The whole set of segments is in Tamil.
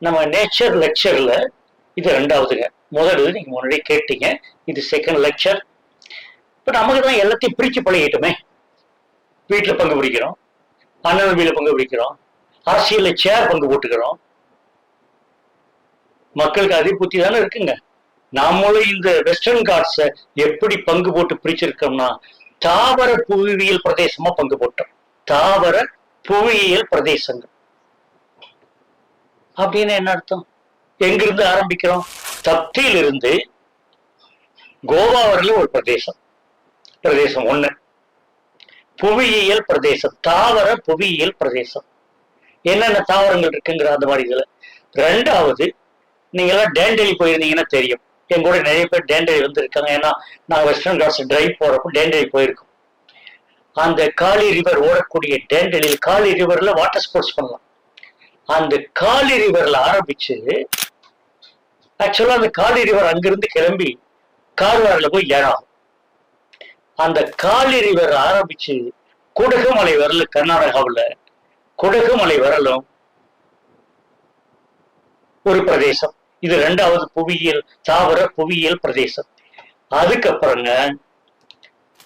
நம்ம நேச்சர் லெக்சர்ல இது ரெண்டாவதுங்க. முதல் இது நீங்க முன்னாடி கேட்டீங்க. இது செகண்ட் லெக்சர் இப்போ நமக்கு தான் எல்லாத்தையும் பிரிச்சு பழகிட்டோமே. வீட்டில் பங்கு பிடிக்கிறோம். அண்ணன் வீட்டில் பங்கு பிடிக்கிறோம். அரசியல்ல சேர் பங்கு போட்டுக்கிறோம். மக்களுக்கு அதே புத்தி தானே இருக்குங்க. நாமளும் இந்த வெஸ்டர்ன் கார்ட்ஸை எப்படி பங்கு போட்டு பிரிச்சிருக்கோம்னா தாவர புவியியல் பிரதேசமா பங்கு போட்டோம். தாவர புவியியல் பிரதேசங்கள். அப்படின்னு என்ன அர்த்தம்? எங்கிருந்து ஆரம்பிக்கிறோம்? தப்தியிலிருந்து கோவா வரலும் ஒரு பிரதேசம். பிரதேசம் ஒண்ணு. புவியியல் பிரதேசம். தாவர புவியியல் பிரதேசம். என்னென்ன தாவரங்கள் இருக்குங்கிற அந்த மாதிரி இதுல. ரெண்டாவது நீங்க எல்லாம் டேண்டலி போயிருந்தீங்கன்னா தெரியும். எங்க கூட நிறைய பேர் டேண்டலி வந்திருக்காங்க. ஏன்னா நான் வெஸ்டர்ன் காட்ஸ் டிரைவ் போறப்போ டேண்டலி போயிருக்கோம். அந்த காளி ரிவர் ஓடக்கூடிய டேண்டலில் காளி ரிவர்ல வாட்டர் ஸ்போர்ட்ஸ் பண்ணலாம். அந்த காளி ரிவர்ல ஆரம்பிச்சு ஆக்சுவலா அந்த காளி ரிவர் அங்கிருந்து கிளம்பி கார்வாரில் போய் ஏறாம் அந்த காளி ரிவர் ஆரம்பிச்சு குடகுமலை வரல கர்நாடகாவுல குடகுமலை வரலும் ஒரு பிரதேசம். இது ரெண்டாவது புவியியல் தாவர புவியியல் பிரதேசம். அதுக்கப்புறங்க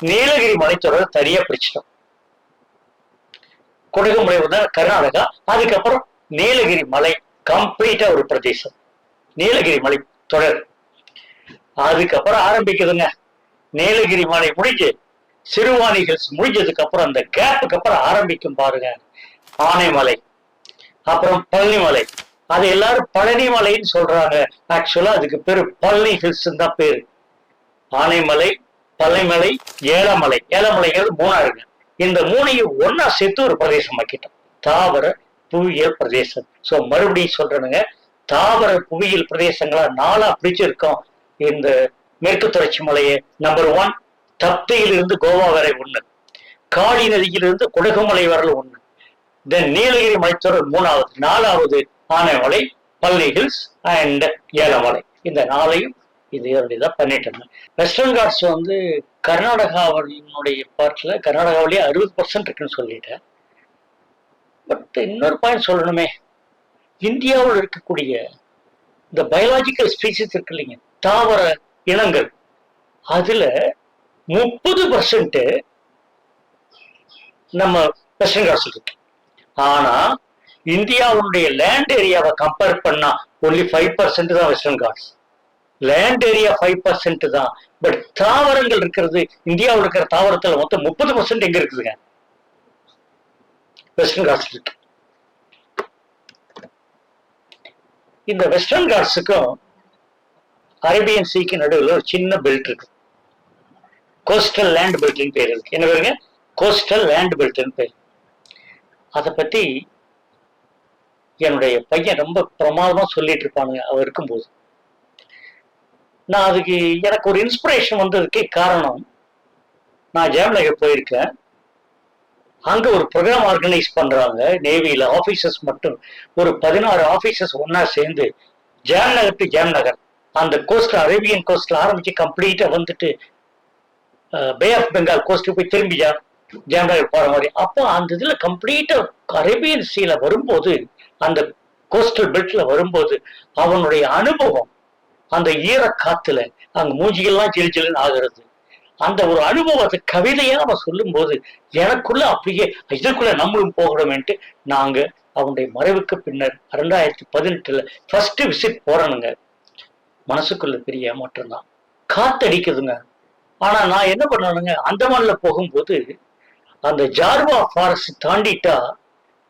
நீலகிரி மலைத்தொடர் தனியா பிரிச்சிட்டோம். குடகுமலை வந்தா கர்நாடகா அதுக்கப்புறம் நீலகிரி மலை கம்ப்ளீட்டா ஒரு பிரதேசம். நீலகிரி மலை தொடர். அதுக்கப்புறம் ஆரம்பிக்குதுங்க. நீலகிரி மலை முடிஞ்சு சிறுவாணி ஹில்ஸ் முடிஞ்சதுக்கு அப்புறம் அந்த கேப்புக்கு அப்புறம் ஆரம்பிக்கும் பாருங்க. ஆனைமலை அப்புறம் பழனிமலை. அது எல்லாரும் பழனிமலைன்னு சொல்றாங்க. ஆக்சுவலா அதுக்கு பேரு பழனி ஹில்ஸ் தான் பேரு. ஆனைமலை பழனிமலை ஏலமலை. ஏலமலைங்கிறது இருக்கு இந்த மூணையும் ஒன்னா சேர்த்து ஒரு பிரதேசம் ஆக்கிட்டோம் தாவர புவியியல் பிரதேசம். சோ மறுபடியும் சொல்றேனுங்க தாவர புவியியல் பிரதேசங்களா நாலா பிரிச்சிருக்கோம். இந்த மேற்கு தொடர்ச்சி மலையை நம்பர் ஒன் தப்தியிலிருந்து கோவா வரை ஒண்ணு. காளி நதியிலிருந்து குடகுமலை வரல ஒண்ணு. தென் நீலகிரி மலைத்தொடர் மூணாவது நாலாவது ஆனைமலை பள்ளி ஹில்ஸ் அண்ட் ஏலமலை. இந்த நாளையும் இது தான் பண்ணிட்டு இருந்தேன். வெஸ்டர்ன் காட்ஸ் வந்து கர்நாடகாவினுடைய பார்ட்ல கர்நாடகாவிலேயே அறுபது பர்சன்ட் இருக்குன்னு சொல்லிட்டேன். பட் இன்னொரு பாயிண்ட் சொல்லணுமே. இந்தியாவில் இருக்கக்கூடிய இந்த பயாலஜிக்கல் ஸ்பீசிஸ் இருக்கு இல்லைங்க தாவர இனங்கள். அதுல முப்பது பர்சன்ட் நம்ம வெஸ்டர்ன் காட்ஸ் இருக்கு. ஆனா இந்தியாவுடைய லேண்ட் ஏரியாவை கம்பேர் பண்ணா ஒன்லி ஃபைவ் பர்சன்ட் தான் Western Ghats land area five percent தான். பட் தாவரங்கள் இருக்கிறது இந்தியாவில் இருக்கிற தாவரத்துல மொத்தம் முப்பது பர்சன்ட் எங்க இருக்குதுங்க? வெஸ்டர்ன் காட்ஸ் இருக்கு. இந்த வெஸ்டர்ன் காட்ஸுக்கும் அரேபியன் சீக்கு நடுவில் ஒரு சின்ன பெல்ட் இருக்கு. கோஸ்டல் லேண்ட் பெல்ட்னு பேர் இருக்கு. என்ன பேருங்க? கோஸ்டல் லேண்ட் பெல்ட்னு பேர். அதை பத்தி என்னுடைய பையன் ரொம்ப பிரமாதமா சொல்லிட்டு இருப்பானுங்க அவர் இருக்கும்போது. நான் அதுக்கு எனக்கு ஒரு இன்ஸ்பிரேஷன் வந்ததுக்கே காரணம் நான் ஜெயம்நகர் போயிருக்கேன். அங்க ஒரு ப்ரோக்ராம் ஆர்கனைஸ் பண்றாங்க நேவியில ஆபீசர்ஸ் மட்டும். ஒரு பதினாறு ஆபீசர்ஸ் ஒன்னா சேர்ந்து ஜாம்நகர் டு ஜாம்நகர் அந்த கோஸ்ட் அரேபியன் கோஸ்ட்ல ஆரம்பிச்சு கம்ப்ளீட்டா வந்துட்டு பே ஆஃப் பெங்கால் கோஸ்ட் போய் திரும்பி ஜாம் நகர் போற மாதிரி. அப்போ அந்த இதுல கம்ப்ளீட்டா அரேபியன் சீல வரும்போது அந்த கோஸ்டல் பெல்ட்ல வரும்போது அவனுடைய அனுபவம் அந்த ஈர காத்துல அங்க மூஞ்சிகள்லாம் ஜில் ஜில்லுன்னு ஆகிறது. அந்த ஒரு அனுபவத்தை கவிதையா அவன் சொல்லும்போது எனக்குள்ள அப்படியே இதற்குள்ள நம்மளும் போகிறோமேன்ட்டு நாங்க அவனுடைய மறைவுக்கு பின்னர் ரெண்டாயிரத்தி பதினெட்டுல ஃபர்ஸ்ட் விசிட் போறனுங்க. மனசுக்குள்ள பெரிய ஏமாற்றம் தான். காத்தடிக்குதுங்க. ஆனா நான் என்ன பண்ணணுங்க அந்தமான்ல போகும்போது அந்த ஜார்வா ஃபாரஸ்ட் தாண்டிட்டா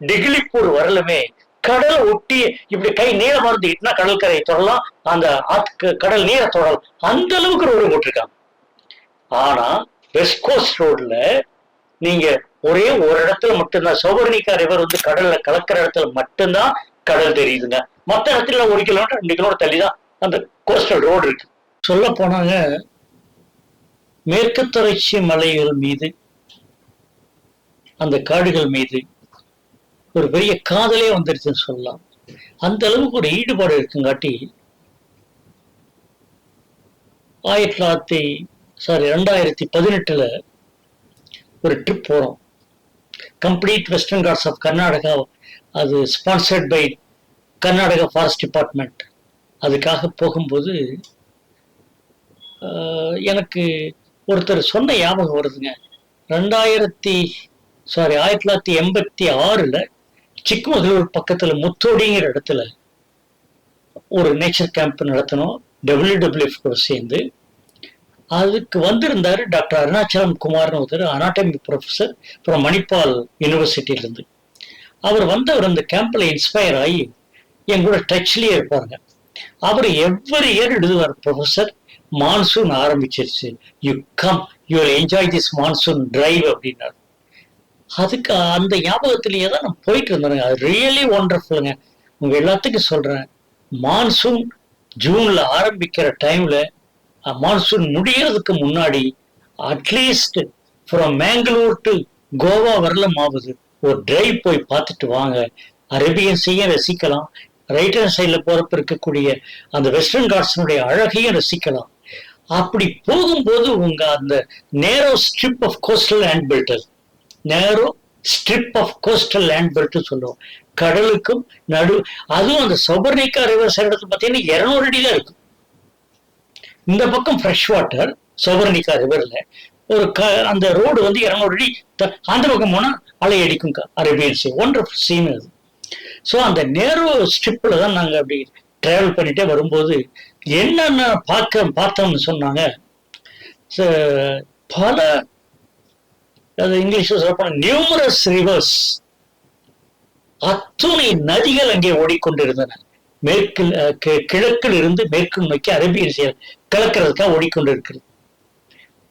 டிகிலிப்பூர் வரலுமே கடலை ஒட்டி இப்படி கை நீளம் மறந்துக்கிட்டுனா கடற்கரையை தொடலாம் அந்த ஆத்துக்கு கடல் நீரை தொடலாம் அந்த அளவுக்கு ரோடு போட்டிருக்காங்க. ஆனா வெஸ்ட் கோஸ்ட் ரோட்ல நீங்க ஒரே ஒரு இடத்துல மட்டும்தான் சௌவர்ணிகா ரிவர் வந்து கடல்ல கலக்கிற இடத்துல மட்டும்தான் கடல் தெரியுதுங்க. மற்ற இடத்துல ஒரு கிலோமீட்டர் ரெண்டு கிலோமீட்டர் தள்ளி தான் அந்த கோஸ்டல் ரோடு இருக்கு. சொல்ல போனாங்க மேற்கு தொடர்ச்சி மலைகள் மீது அந்த காடுகள் மீது ஒரு பெரிய காதலே வந்துருச்சுன்னு சொல்லலாம். அந்த அளவுக்கு ஒரு ஈடுபாடு இருக்குங்காட்டி ஆயிரத்தி தொள்ளாயிரத்தி சாரி ரெண்டாயிரத்தி பதினெட்டில் ஒரு ட்ரிப் போகிறோம் complete Western Ghats of Karnataka அது sponsored by Karnataka forest department அதுக்காக போகும்போது எனக்கு ஒருத்தர் சொன்ன ஞாபகம் வருதுங்க. ரெண்டாயிரத்தி சாரி ஆயிரத்தி தொள்ளாயிரத்தி எண்பத்தி ஆறில் சிக்மகளூர் பக்கத்தில் முத்தோடிங்கிற இடத்துல ஒரு நேச்சர் கேம்ப் நடத்தினோம். டபிள்யூடபிள்யூஎஃப் கூட சேர்ந்து. அதுக்கு வந்திருந்தாரு டாக்டர் அருணாச்சலம் குமார்னு ஒருத்தர் அனாட்டமி ப்ரொஃபஸர் அப்புறம் மணிப்பால் யூனிவர்சிட்டியிலேருந்து அவர் வந்தவர் அந்த கேம்பில் இன்ஸ்பயர் ஆகி என் கூட டச்லயே இருப்பாருங்க. அவர் எவ்வரி இயர் எழுதுவார் ப்ரொஃபஸர் மான்சூன் ஆரம்பிச்சிருச்சு. You come you enjoy this monsoon drive அப்படின்னாரு. அதுக்கு அந்த ஞாபகத்திலேயே தான் நான் போயிட்டு இருந்தேனுங்க. அது ரியலி ஒண்டர்ஃபுல்லுங்க உங்க எல்லாத்துக்கும் சொல்றேன். மான்சூன் ஜூன்ல ஆரம்பிக்கிற டைம்ல மான்சூன் முடியறதுக்கு முன்னாடி at least from Mangalore to Goa வரலாம் ஆகுது ஒரு டிரைவ் போய் பார்த்துட்டு வாங்க. அரேபியன் சீயும் ரசிக்கலாம். ரைட் ஹேண்ட் சைடில் போறப்ப இருக்கக்கூடிய அந்த வெஸ்டர்ன் காட்ஸினுடைய அழகையும் ரசிக்கலாம். அப்படி போகும்போது உங்க அந்த narrow strip of coastal land belt narrow strip of coastal land belt சொல்லுவோம். கடலுக்கும் நடு அதுவும் அந்த சொபர்னிக்கா ரிவர்ஸ் இடத்துல பார்த்தீங்கன்னா இருநூறு தான் இருக்கும். இந்த பக்கம் ஃப்ரெஷ் வாட்டர் சொபர்னிக்கா ரிவர்ல ஒரு க அந்த ரோடு வந்து இருநூறு அடி அந்த பக்கம் போனா அலை அடிக்கும் அரேபியன் சி ஒன்றர் சீன் அது. ஸோ அந்த நேரோ ஸ்ட்ரிப்பில் தான் நாங்கள் அப்படி ட்ராவல் பண்ணிட்டே வரும்போது என்னென்ன பார்க்க பார்த்தோம்னு சொன்னாங்க. பல அது இங்கிலீஷில் சொல்லப்போன நியூமரஸ் ரிவர்ஸ் அத்துணை நதிகள் அங்கே ஓடிக்கொண்டிருந்தன. மேற்கில் கி- கிழக்கில் இருந்து மேற்கு நோக்கி அரேபியன் கலக்கிறதுக்காக ஓடிக்கொண்டு இருக்கிறது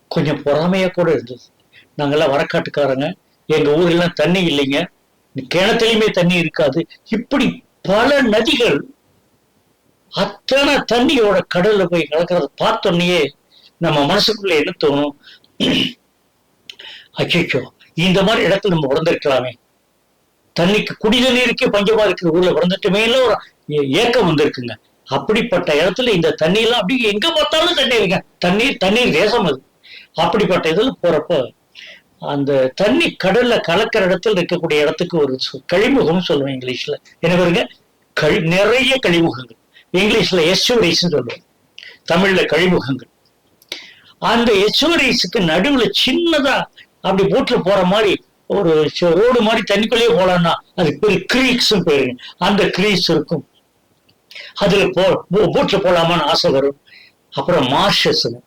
கொஞ்சம் பொறாமையா கூட இருந்தது. நாங்கள்லாம் வரக்காட்டுக்காரங்க எங்க ஊரெல்லாம் தண்ணி இல்லைங்க. கிணத்துலயுமே தண்ணி இருக்காது. இப்படி பல நதிகள் அத்தனை தண்ணியோட கடல்ல போய் கலக்கிறத பார்த்தோன்னே நம்ம மனசுக்குள்ள என்ன தோணும்? அச்சோ இந்த மாதிரி இடத்துல நம்ம உடந்திருக்கலாமே தண்ணிக்கு குடி பஞ்சமா இருக்கிற ஊர்ல பிறந்துட்டுமே ஒரு ஏக்கம் வந்திருக்குங்க. அப்படிப்பட்ட இடத்துல இந்த தண்ணியெல்லாம் அப்படி எங்க பார்த்தாலும் தண்ணி இருக்க தண்ணீர் தண்ணீர் தேசம் அது. அப்படிப்பட்ட இதுல போறப்ப அந்த தண்ணி கடல்ல கலக்கிற இடத்துல இருக்கக்கூடிய இடத்துக்கு ஒரு கழிமுகம் சொல்லுவேன் இங்கிலீஷ்ல. என்ன பாருங்க? கழி நிறைய கழிமுகங்கள். இங்கிலீஷ்ல எஸ்யூரிஸ்ன்னு சொல்லுவோம். தமிழ்ல கழிமுகங்கள். அந்த எஸ்யூரிஸுக்கு நடுவுல சின்னதா அப்படி போட்டு போற மாதிரி ஒரு ரோடு மாதிரி தண்ணிக்குள்ளேயே போலாம்னா அதுக்கு பேர் கிரீக்ஸும் பேருங்க அந்த கிரீக்ஸ் இருக்கும். அதுல போ போட்ல போலாமான்னு ஆசை வரும். அப்புறம் மார்ஷஸ்ங்க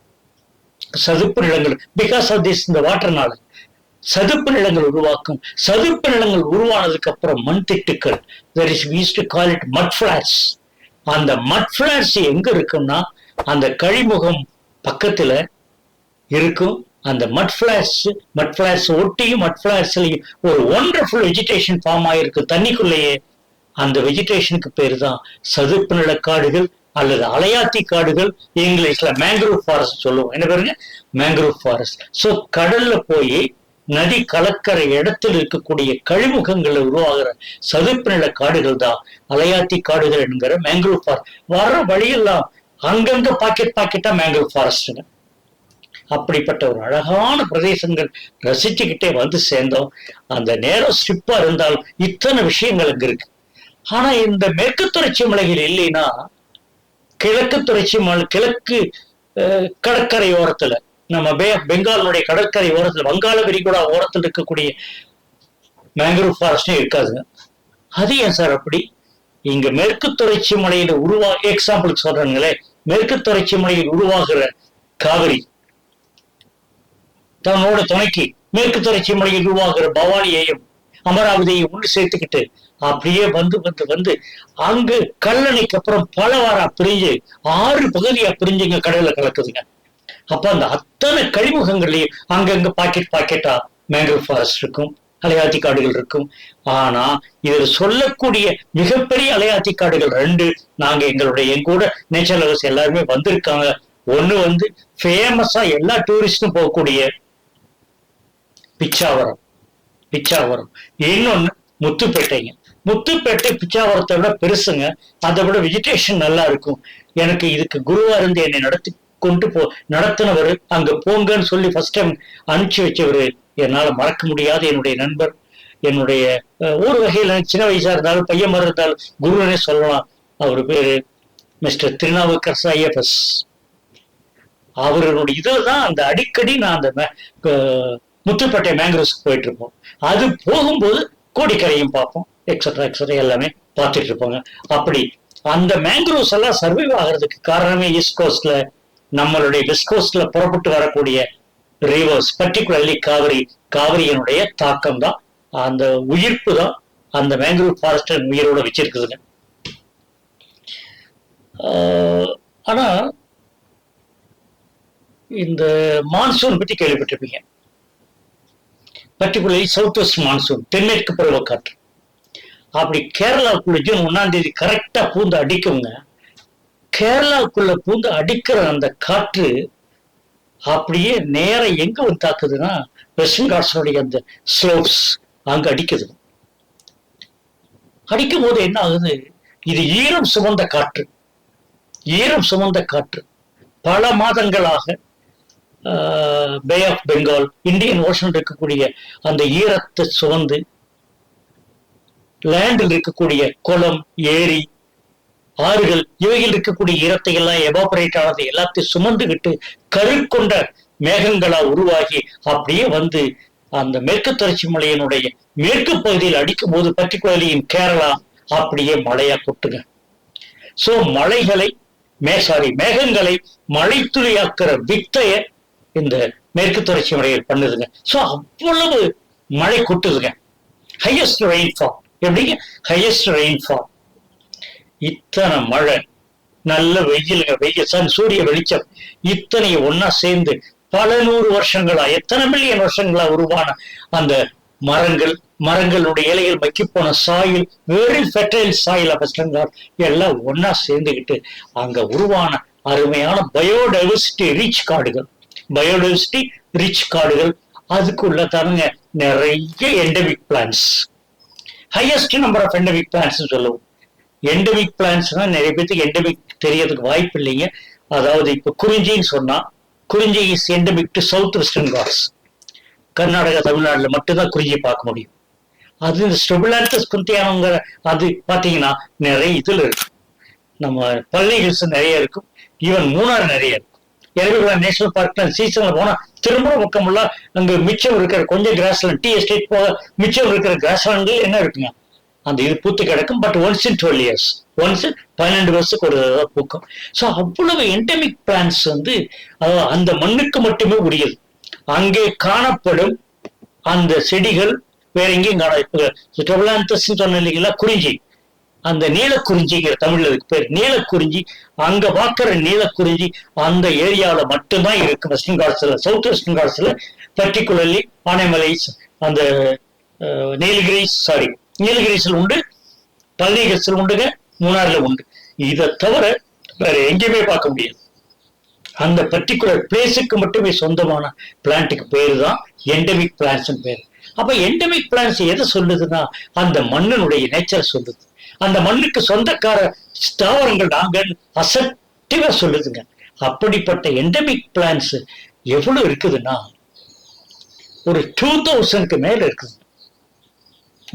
சதுப்பு நிலங்கள் பிகாஸ் ஆஃப் திஸ் இந்த வாட்டர்னால சதுப்பு நிலங்கள் உருவாக்கும். சதுப்பு நிலங்கள் உருவானதுக்கு அப்புறம் மண் திட்டுக்கள். There is ways to call it mud flats அந்த மட் ஃபிளாட்ஸ் எங்க இருக்கும்னா அந்த கழிமுகம் பக்கத்துல இருக்கும். அந்த மட் ஃபிளாட்ஸ் மட் ஃபிளாட்ஸ் ஒட்டியும் மட் ஃபிளாட்ஸ்லையும் ஒரு ஒண்டர்ஃபுல் வெஜிடேஷன் ஃபார்ம் ஆயிருக்கு. தண்ணிக்குள்ளேயே அந்த வெஜிடேஷனுக்கு பேர் தான் சதுப்பு நில காடுகள் அல்லது அலையாத்தி காடுகள் இங்கிலீஷ்ல மேங்க்ரோவ் ஃபாரஸ்ட் சொல்லுவோம். என்ன பாருங்க? மேங்க்ரோவ் ஃபாரஸ்ட் சோ கடல்ல போய் நதி கலக்கரை இடத்தில் இருக்கக்கூடிய கழிமுகங்கள்ல உருவாகிற சதுப்பு நில காடுகள் தான் அலையாத்தி காடுகள் என்கிற மேங்க்ரோவ் ஃபாரஸ்ட் வர வழியெல்லாம் அங்கங்க பாக்கெட் பாக்கெட்டா மேங்க்ரோவ் ஃபாரஸ்ட்டுங்க அப்படிப்பட்ட ஒரு அழகான பிரதேசங்கள் ரசிச்சுக்கிட்டே வந்து சேர்ந்தோம். அந்த நேரம் ஸ்ட்ரிப்பா இருந்தால் இத்தனை விஷயங்கள் அங்க இருக்கு. ஆனா இந்த மேற்கு தொடர்ச்சி மலைகள் இல்லைன்னா கிழக்கு தொடர்ச்சி மலை கிழக்கு கடற்கரை ஓரத்துல நம்ம பே பெங்காலுடைய கடற்கரை ஓரத்துல வங்காள விரிகுடா ஓரத்தில் இருக்கக்கூடிய மேங்க்ரோவ் ஃபாரஸ்டே இருக்காதுங்க அது ஏன் சார் அப்படி? இங்க மேற்கு தொடர்ச்சி மலையில உருவா எக்ஸாம்பிளுக்கு சொல்றாங்களே மேற்கு தொடர்ச்சி மலையில் உருவாகிற காவிரி தன்னோட துணைக்கு மேற்கு தொடர்ச்சி மலையில் உருவாகிற பவானியையும் அமராவதியை ஒன்று சேர்த்துக்கிட்டு அப்படியே வந்து வந்து வந்து அங்கு கல்லணைக்கு அப்புறம் பலவாரா பிரிஞ்சு ஆறு பகுதியா பிரிஞ்சுங்க கடல்ல கலக்குதுங்க. அப்ப அந்த அத்தனை கழிமுகங்கள்லயும் அங்கங்க பாக்கெட் பாக்கெட்டா மேங்க்ரோவ் ஃபாரஸ்ட் இருக்கும் அலையாத்தி காடுகள் இருக்கும். ஆனா இதுல சொல்லக்கூடிய மிகப்பெரிய அலையாத்தி காடுகள் ரெண்டு நாங்க எங்களுடைய எங்கூட நேச்சர் லவர்ஸ் எல்லாருமே வந்திருக்காங்க. ஒண்ணு வந்து ஃபேமஸா எல்லா டூரிஸ்டும் போகக்கூடிய பிச்சாவரம். பிச்சாவரம். இன்னொன்னு முத்துப்பேட்டைங்க. முத்துப்பேட்டை பிச்சாவரத்தை விட பெருசுங்க. அதை விட வெஜிடேஷன் நல்லா இருக்கும். எனக்கு இதுக்கு குருவா இருந்து என்னை நடத்தி கொண்டு போ நடத்தினவர் அங்க போங்கன்னு சொல்லி ஃபர்ஸ்ட் டைம் அனுப்பிச்சு வச்சவர் என்னால மறக்க முடியாத என்னுடைய நண்பர். என்னுடைய ஒரு வகையில் சின்ன வயசா இருந்தாலும் பையன் மாதிரி இருந்தாலும் குருவனே சொல்லலாம். அவர் பேரு மிஸ்டர் திருநாவுக்கரசு ஐஎஃப்எஸ் அவர்களுடைய இதில் தான் அந்த அடிக்கடி நான் அந்த முத்துப்பேட்டை மேங்க்ரோவ்ஸ்க்கு போயிட்டு இருப்போம் அது போகும்போது கோடிக்கரையும் பார்ப்போம் எக்ஸட்ரா எக்ஸட்ரா எல்லாமே பார்த்துட்டு இருப்போங்க. அப்படி அந்த மேங்க்ரோவ்ஸ் எல்லாம் சர்வைவ் ஆகிறதுக்கு காரணமே ஈஸ்ட் கோஸ்ட்ல நம்மளுடைய வெஸ்ட் கோஸ்ட்ல புறப்பட்டு வரக்கூடிய ரிவர்ஸ் பர்டிகுலர்லி காவிரி காவிரியினுடைய தாக்கம் தான் அந்த உயிர்ப்பு தான் அந்த மேங்க்ரோவ் ஃபாரஸ்ட் உயிரோட வச்சிருக்குதுங்க. ஆஹ் ஆனா இந்த மான்சூன் பத்தி கேள்விப்பட்டிருப்பீங்க. பர்டிகுலர்லி சவுத் வெஸ்ட் மான்சூன் தென்மேற்கு பருவக்காற்று. அப்படி கேரளாவுக்குள்ள ஜூன் ஒன்னாம் தேதி கரெக்டா பூந்து அடிக்குங்க. கேரளாவுக்குள்ள பூந்து அடிக்கிற அந்த காற்று அப்படியே நேரம் எங்க வந்து தாக்குதுன்னா வெஸ்டர்ன் காட்ஸனுடைய அந்த ஸ்லோப்ஸ் அங்க அடிக்குது. அடிக்கும் போது என்ன ஆகுது? இது ஈரம் சுமந்த காற்று. ஈரம் சுமந்த காற்று. பல மாதங்களாக Bay of Bengal Indian Ocean இருக்கக்கூடிய அந்த ஈரத்தை சுமந்து லேண்டில் இருக்கக்கூடிய குளம் ஏரி ஆறுகள் இவையில் இருக்கக்கூடிய ஈரத்தை எல்லாம் எவாபரேட் ஆனது எல்லாத்தையும் சுமந்துகிட்டு கருக்கொண்ட மேகங்களா உருவாகி அப்படியே வந்து அந்த மேற்கு தொடர்ச்சி மலையினுடைய மேற்கு பகுதியில் அடிக்கும் போது பர்டிகுலர்லி இன் கேரளா அப்படியே மழையா கொட்டுங்க. சோ மலைகளை மே சாரி மேகங்களை மழைத்துளியாக்குற வித்தைய இந்த மேற்கு தொடர்ச்சி மலையில் பண்ணுதுங்க. சோ அவ்வளவு மழை கொட்டுதுங்க. ஹையஸ்ட் ரெயின்ஃபால் எப்படிங்க? ஹையஸ்ட் ரெயின்ஃபால் இத்தனை மழை. நல்ல வெயிலுங்க. வெயில் சன் சூரிய வெளிச்சம். இத்தனை ஒன்னா சேர்ந்து பல நூறு வருஷங்களா எத்தனை மில்லியன் வருஷங்களா உருவான அந்த மரங்கள் மரங்களுடைய இலைகள் மக்கி போன soil very fertile soil western எல்லாம் ஒன்னா சேர்ந்துக்கிட்டு அங்க உருவான அருமையான பயோடைவர்சிட்டி ரீச் காடுகள். பயோடைவர்சிட்டி ரிச் காடுகள் அதுக்குள்ள தானுங்க நிறைய endemic plants highest number of endemic plants சொல்லுவோம். எண்டமிக் பிளான்ஸ்னா நிறைய பேருக்கு எண்டமிக் தெரியறதுக்கு வாய்ப்பு இல்லைங்க. அதாவது இப்போ குறிஞ்சின்னு சொன்னா kurinji is endemic to South Western Ghats Karnataka தமிழ்நாட்டில் மட்டும்தான் குறிஞ்சி பார்க்க முடியும். அது இந்த ஸ்டெபிலான்டஸ் குந்தியானங்கிற அது பார்த்தீங்கன்னா நிறைய இதுல இருக்கு. நம்ம பள்ளி ஹில்ஸ் நிறைய இருக்கும். ஈவன் மூணார் நிறைய இருக்கும் எரவிகுலா நேஷனல் பார்க்ல சீசன்ல போனா திரும்ப பக்கமுள்ள அங்க மிச்சம் இருக்கிற கொஞ்சம் கிராஸ்லேண்ட் டி எஸ்டேட் போக மிச்சம் இருக்கிற கிராஸ்லேண்டு என்ன இருக்குங்க? அந்த இது பூத்து கிடக்கும். But once in twelve years once பன்னெண்டு வருஷத்துக்கு ஒரு பூக்கும். ஸோ அவ்வளவு என்டமிக் பிளான்ஸ் வந்து அந்த மண்ணுக்கு மட்டுமே உரியது. அங்கே காணப்படும் அந்த செடிகள் வேற எங்கேயும் காணாது இப்போ சொன்ன இல்லைங்களா? குறிஞ்சி. அந்த நீலக்குறிஞ்சிங்கிற தமிழ்ல பேர். நீலக்குறிஞ்சி அங்க பாக்குற நீலக்குறிஞ்சி அந்த ஏரியாவில மட்டும்தான் இருக்கு வெஸ்டர்ன் காட்ஸ்ல சவுத் வெஸ்டர்ன் காட்ஸ்ல பர்டிகுலர்லி ஆனைமலைஸ் அந்த அஹ், நீலகிரிஸ் சாரி நீலகிரிஸ்ல உண்டு பள்ளிகள்ஸ்ல உண்டுங்க மூணாறுல உண்டு. இதை தவிர வேற எங்கேயுமே பார்க்க முடியாது. அந்த பர்டிகுலர் பிளேஸுக்கு மட்டுமே சொந்தமான பிளான்ட்டுக்கு பேரு தான் எண்டமிக் பிளான்ஸ் பேர். அப்ப எண்டமிக் பிளான்ஸ் எதை சொல்லுதுன்னா அந்த மண்ணினுடைய நேச்சர் சொல்லுது. அந்த மண்ணுக்கு சொந்தக்கார ஸ்தாவரங்கள் நாங்கள் அசட்டிவா சொல்லுதுங்க. அப்படிப்பட்ட எண்டமிக் பிளான்ஸ் எவ்வளவு இருக்குதுன்னா ஒரு டூ தௌசண்ட்க்கு மேல இருக்குது.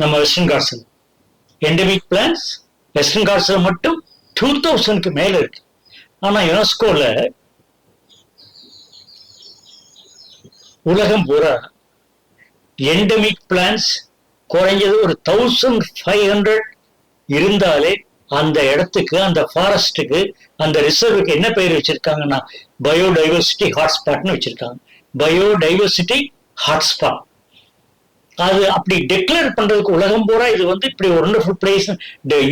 நம்ம வெஸ்டர்ன் காட்ஸ்ல எண்டமிக் பிளான்ஸ் வெஸ்டர்ன் காட்ஸ்ல மட்டும் டூ தௌசண்ட்க்கு மேல இருக்கு. ஆனா யுனெஸ்கோல உலகம் பூரா எண்டமிக் பிளான்ஸ் குறைஞ்சது ஒரு தௌசண்ட் ஃபைவ் ஹண்ட்ரட் இருந்தாலே அந்த இடத்துக்கு அந்த ஃபாரஸ்ட்டுக்கு அந்த ரிசர்வுக்கு என்ன பெயர் வச்சிருக்காங்கன்னா பயோடைவர்சிட்டி ஹாட்ஸ்பாட்னு வச்சிருக்காங்க. பயோடைவர்சிட்டி ஹாட்ஸ்பாட் அது அப்படி டிக்ளேர் பண்றதுக்கு உலகம் பூரா இது வந்து இப்படி ஒரு ஒண்டர்ஃபுல் பிளேஸ்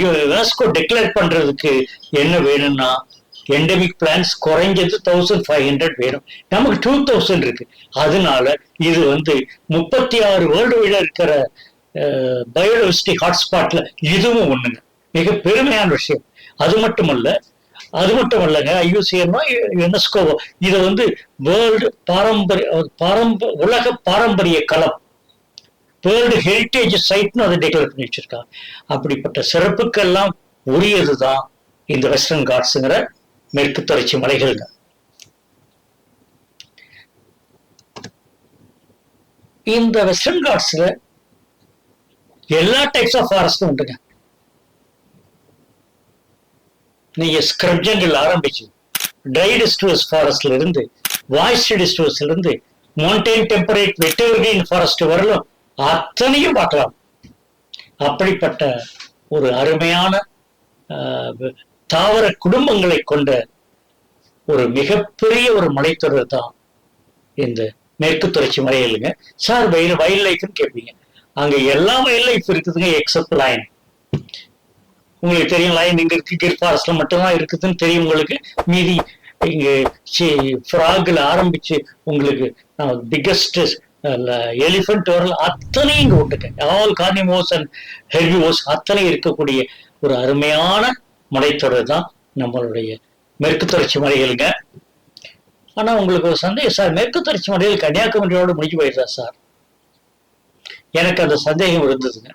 யுனெஸ்கோ டிக்ளேர் பண்றதுக்கு என்ன வேணும்னா எண்டமிக் பிளான்ஸ் குறைஞ்சது தௌசண்ட் ஃபைவ் ஹண்ட்ரட் வேணும். நமக்கு டூ தௌசண்ட் இருக்கு. அதனால இது வந்து முப்பத்தி ஆறு வேர்ல்டு வைட இருக்கிற பயோடைவர்சிட்டி ஹாட்ஸ்பாட்ல இதுவும் ஒண்ணுங்க. மிக பெருமையான விஷயம். அது மட்டுமல்ல அது மட்டும் இல்லைங்க ஐயூசிஎம்னா யுனெஸ்கோவோ இதை வந்து வேர்ல்டு பாரம்பரிய பாரம்ப உலக பாரம்பரிய களம். வேர்ல்டு ஹெரிட்டேஜ் சைட்னு அதை டிக்ளேர் பண்ணி வச்சிருக்காங்க. அப்படிப்பட்ட சிறப்புக்கெல்லாம் உரியதுதான் இந்த வெஸ்டர்ன் காட்ஸுங்கிற மேற்கு தொடர்ச்சி மலைகள்ங்க இந்த வெஸ்டர்ன் காட்ஸ்ல எல்லா டைப்ஸ் ஆஃப் ஃபாரஸ்டும் உண்டுங்க நீங்க ஸ்க்ரப் ஆரம்பிச்சு ட்ரை டிஸ்டர்ஸ் ஃபாரஸ்ட்ல இருந்து வாய்ஸ்ட் டிஸ்டர்ஸ்ல இருந்து மவுண்டைன் டெம்பரேட் வெட்டவர்கின் ஃபாரஸ்ட் வரலும் அத்தனையும் பார்க்கலாம். அப்படிப்பட்ட ஒரு அருமையான ஆஹ், தாவர குடும்பங்களை கொண்ட ஒரு மிகப்பெரிய ஒரு மலைத்தொடர் தான் இந்த மேற்கு தொடர்ச்சி மலையிலுங்க. சார் வயல் வயல் லைஃப்னு கேட்பீங்க. அங்க எல்லாமே இல்லை இப்ப இருக்குதுங்க எக்ஸப்ட் லைன் உங்களுக்கு தெரியும் லைன் இங்க இருக்கு கிர் ஃபாரஸ்ட்ல மட்டும்தான் இருக்குதுன்னு தெரியும் உங்களுக்கு. மீதி இங்க ஃப்ராக்ல ஆரம்பிச்சு உங்களுக்கு பிக்கஸ்ட் எலிஃபென்ட் வரல அத்தனையும் இங்க உண்டுங்க. ஆல் கார்னிமோஸ் அண்ட் ஹெர்பிவோஸ் அத்தனை இருக்கக்கூடிய ஒரு அருமையான மலைத்தொடர் தான் நம்மளுடைய மேற்கு தொடர்ச்சி மலைகளுங்க. ஆனா உங்களுக்கு ஒரு சந்தேகம் சார் மேற்கு தொடர்ச்சி மலையில் கன்னியாகுமரியோட முடிஞ்சு போயிடுறா சார்? எனக்கு அந்த சந்தேகம் இருந்ததுங்க.